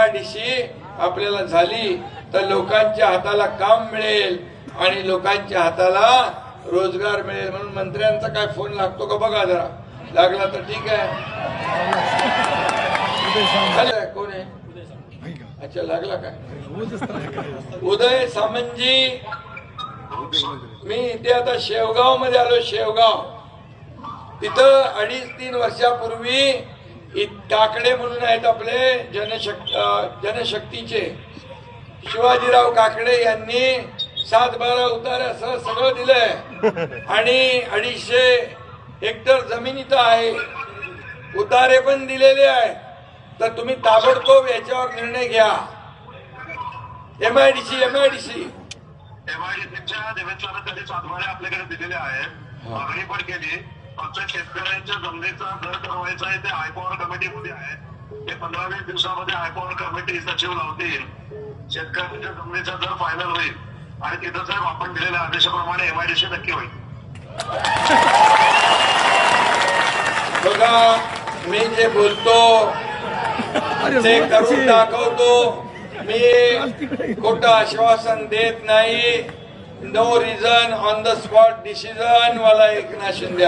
I आपल्याला झाली तर लोकांच्या हाताला काम मिळेल आणि लोकांच्या हाताला रोजगार मिळेल म्हणून मंत्र्यांचा काय फोन लागतो का बघा जरा. लागला तर ठीक आहे. कोण आहे? अच्छा लागला काय? उदय सामंतजी. मी इथे आता शेवगावमध्ये आलो शेवगाव. तिथं अडीच तीन वर्षापूर्वी काकडे म्हणून आहेत आपले जनशक् जनशक्तीचे. शिवाजीराव काकडे यांनी सात बारा उतार्यासह सगळं दिलंय. आणि अडीचशे हेक्टर जमीन इथं आहे. उतारे पण दिलेले आहे तर तुम्ही ताबडतोब याच्यावर निर्णय घ्या. M I D C M I D C एमआयडीसीच्या Devendra त्यांनी सातबारे आपल्याकडे दिलेले आहेत. मागणी पण केली. फक्त शेतकऱ्यांच्या जमिनीचा दर ठरवायचा आहे ते हायपॉवर कमिटीमध्ये आहे. ते पंधरा वीस दिवसामध्ये हायपॉवर कमिटी सचिव लावतील. शेतकऱ्यांच्या जमिनीचा दर फायनल होईल. आणि तिथं साहेब आपण दिलेल्या आदेशाप्रमाणे एमआयडीसी नक्की होईल. बघा मी जे बोलतो ते करून दाखवतो. मी खोटं आश्वासन देत नाही. No reason on the spot decision मला एकनाथ शिंदे